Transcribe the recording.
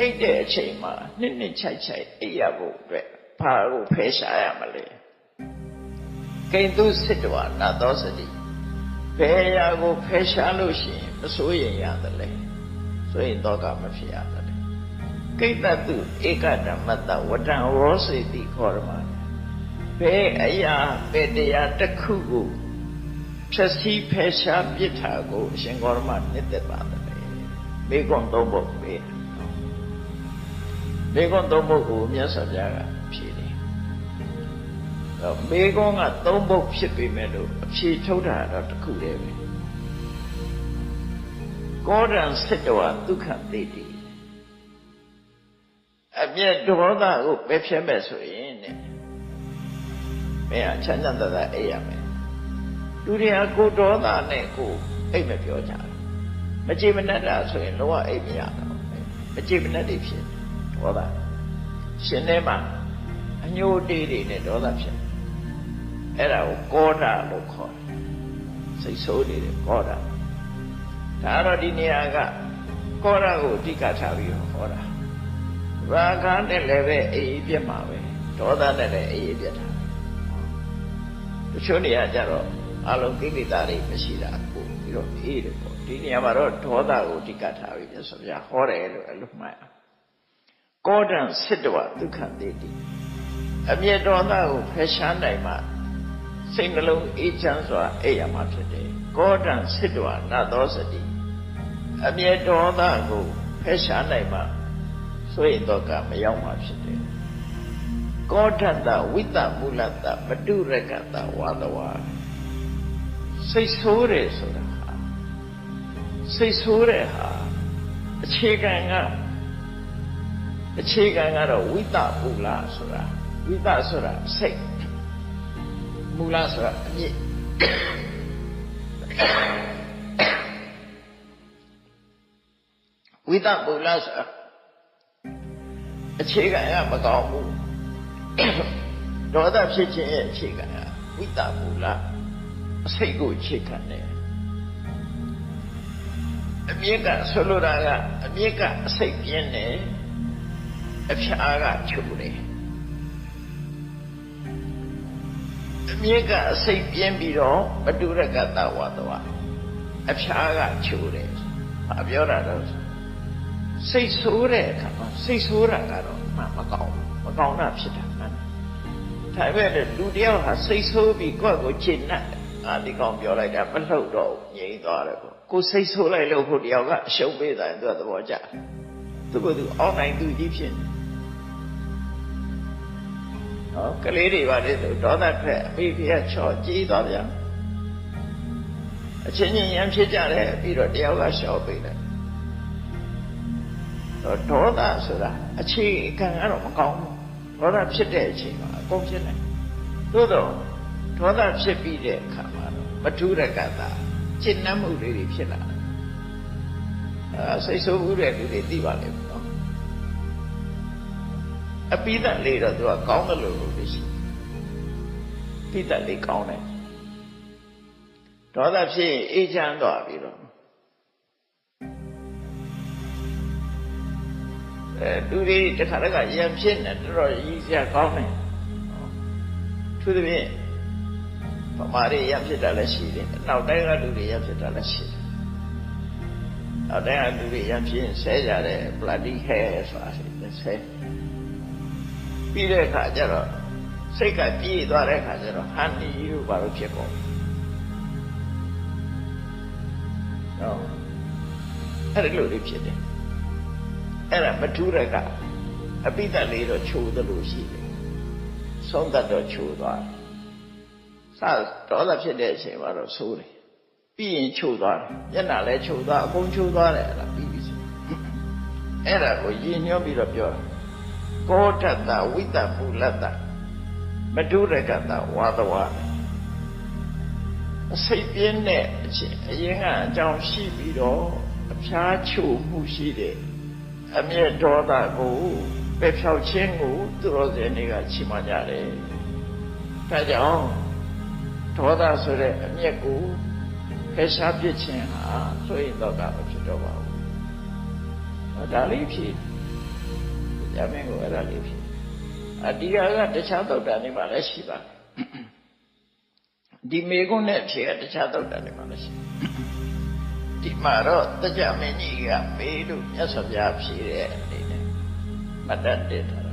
အိတ်တဲ့အချိန်မှာနှစ်နှစ်ချိုက်ချိုက်အိပ်ရဖို့အတွက်ဘာကိုဖယ်ရှားရမလဲကိဉ္တုစစ်တော်နာသောစတိဘယ်ရာကိုဖယ်ရှားလို့ရှိရင်မစိုးရင်ရတယ်လေဆိုရင်တော့ကမဖြစ်ရတယ်ကိတ္တတုဧကဓမ္မတဝတ္တံဝောစေတိခေါ်ရမှာဘယ်အရာဘယ်တရားတစ်ခုကိုဖြည့်ဆည်းဖယ်ရှားပြစ်တာကိုအရှင်ဂေါရမနှစ်သက်ပါတယ်မိကွန်သုံးဖို့ပေး မိကွန်သုံးဖို့ကိုမြတ်စွာဘုရားကဖြေတယ်တော့မိကွန်ကသုံးဖို့ဖြစ်ပေမဲ့လို့အဖြေထုတ်တာတော့တစ်ခုတည်းပဲကောဒံစစ်တော်ဒုက္ခသိတိအမျက်ဒေါသကိုပယ်ဖြတ်မဲ့ဆိုရင်တဲ့မင်းအချမ်းသာသာအိပ်ရမယ်လူတွေကကိုဒေါသနဲ့ကိုအိပ်မပြောကြဘူးမကြည်မနှက်တာဆိုရင်လုံးဝအိပ်မရတော့မကြည်မနှက်တွေဖြစ် ဒေါသရှင်ထဲမှာအညိုတေးတွေနဲ့ဒေါသဖြစ်အဲ့ဒါကိုကောဓာလို့ခေါ်တယ်စိတ်ဆိုးနေတယ်ကောဓာဒါတော့ဒီနေရာကကောဓာကိုအဓိကထားပြီးဟောတာရာဂနဲ့လည်းပဲအေးပြတ်မှာပဲဒေါသနဲ့လည်းအေးပြတ်တာတချို့နေရာကျတော့အလုံးကိလေသာတွေမရှိတာကိုပြီးတော့အေးတယ်ပေါ့ဒီနေရာမှာတော့ဒေါသကိုအဓိကထားပြီးပြဆိုပြဟောတယ်လို့အဲ့လိုမှတ်အောင် ကောဒံစစ်တော်ဒုက္ခတိတိအမျက်ဒေါသကိုဖယ်ရှားနိုင်မှစိတ်နှလုံးအေးချမ်းစွာအိပ်ရမှာဖြစ်တယ်ကောဒံစစ်တော်နတ်သောစတိအမျက်ဒေါသကိုဖယ်ရှားနိုင်မှဆိုရင်တော့ကမရောက်မှာဖြစ်တယ်ကောဋတဝိတမူလတမတုရကတဝါဒဝါစိတ်ဆိုးတယ်ဆိုတာဟာစိတ်ဆိုးတဲ့ဟာအခြေခံက အခြေခံကတော့ဝိတမူလဆိုတာဝိတဆိုတာစိတ်မူလဆိုတာအမြင့်ဝိတမူလဆိုတာအခြေခံကမကောင်းဘူးဒေါသဖြစ်ခြင်းရဲ့အခြေခံကဝိတမူလအစိတ်ကိုအခြေခံတယ်အမြင့်ကဆိုလိုတာကအမြင့်ကအစိတ်ပြင်းတယ် အဖျားကချုပ်တယ်အမြင့်ကအစိတ်ပြင်းပြီးတော့ပတုရကတဝါတဝါအဖျားကချုပ်တယ်ဘာပြောတာတော့စိတ်ဆိုးတဲ့အခါမှာစိတ်ဆိုးတာကတော့မှမကောင်းမကောင်းတာဖြစ်တာမှန်ဒါပေမဲ့လူတယောက်ဟာစိတ်ဆိုးပြီးကိုယ့်ကိုချစ်နှက်အာဒီကောင်ပြောလိုက်တာမလှုပ်တော့ငြိမ်သွားတယ်ပေါ့ကိုစိတ်ဆိုးလိုက်လို့ဟိုတယောက်ကအရှုံးပေးတာသူကသဘောကျသူကသူအောင်းနိုင်သူကြီးဖြစ်နေ ဟောကလေးတွေပါလေဆိုဒေါသထွက်အဖေဖေကချော်ကြည်သွားပြန်အချင်းချင်းရံဖြစ်ကြတယ်ပြီးတော့တယောက်ကရှော့ပေးတယ်ဒေါသဆိုတာအခြေခံကတော့မကောင်းဘူးဒေါသဖြစ်တဲ့အချိန်မှာအကုန်ဖြစ်နိုင်သို့တော့ဒေါသဖြစ်ပြီးတဲ့အခါမှာတော့မထုရကတာจิตနှမှုလေးတွေဖြစ်လာတယ်အဲစိတ်ဆိုးမှုတဲ့လူတွေသိပါလိမ့်မယ်နော် အပိဓာလေးတော့သူကကောင်းတယ်လို့လို့ရှိပိဓာလေးကောင်းတယ်ဒေါသဖြစ်ရင်အေးချမ်းသွားပြီတော့အဲသူတွေတခါတခါရံဖြစ်နေတော်တော်ရည်စရာကောင်းတယ်သူသဖြင့်ဗမာတွေရံဖြစ်တာလည်းရှိတယ်နောက်တိုင်းကလူတွေရံဖြစ်တာလည်းရှိတယ်နောက်တိုင်းကလူတွေရံဖြစ်ရင်ဆဲကြတယ်ပလတိခဲဆိုတာဆဲ ပြီးတဲ့အခါကျတော့စိတ်ကပြေးသွားတဲ့အခါကျတော့ဟန်ဒီလို့ဘာလို့ဖြစ်ကုန်တော့အဲ့ဒီလိုလေးဖြစ်တယ်အဲ့ဒါမထူးရကအပိသက်လေးတော့ချိုးသလိုရှိတယ်ဆုံးသက်တော့ချိုးသွားတယ်စဒေါသဖြစ်တဲ့အချိန်မှာတော့ဆိုးတယ်ပြီးရင်ချိုးသွားတယ်မျက်နှာလည်းချိုးသွားအကုန်ချိုးသွားတယ်အဲ့ဒါပြီးပြီအဲ့ဒါကိုရည်ညွှန်းပြီးတော့ပြောတာ ကောထတဝိတပူလတ္တမထုရကတဝါသဝအစိတ်ပြင်းတဲ့အချိန်အရင်ကအကြောင်းရှိပြီးတော့အဖျားချိုမှုရှိတဲ့အမျက်ဒေါသကိုပယ်ဖြောက်ခြင်းကိုသူတော်စင်တွေကချီးမွမ်းကြတယ်။ဒါကြောင့်ဒေါသဆိုတဲ့အမျက်ကိုဖယ်ရှားပြစ်ခြင်းဟာဆိုရင်တော့ကမဖြစ်တော့ပါဘူး။ဒါလေးဖြစ် တရားမင်းကိုအဲ့ဒါလေးဖြစ်အဒီဟာကတခြားသုတ်တန်တွေမှာလည်းရှိပါတယ်ဒီမေကုန်းနဲ့ဖြေကတခြားသုတ်တန်တွေမှာလည်းရှိဒီမှာတော့တရားမင်းကြီးကမေးလို့မြတ်စွာဘုရားဖြေတဲ့အနေနဲ့မတတ်တဲ့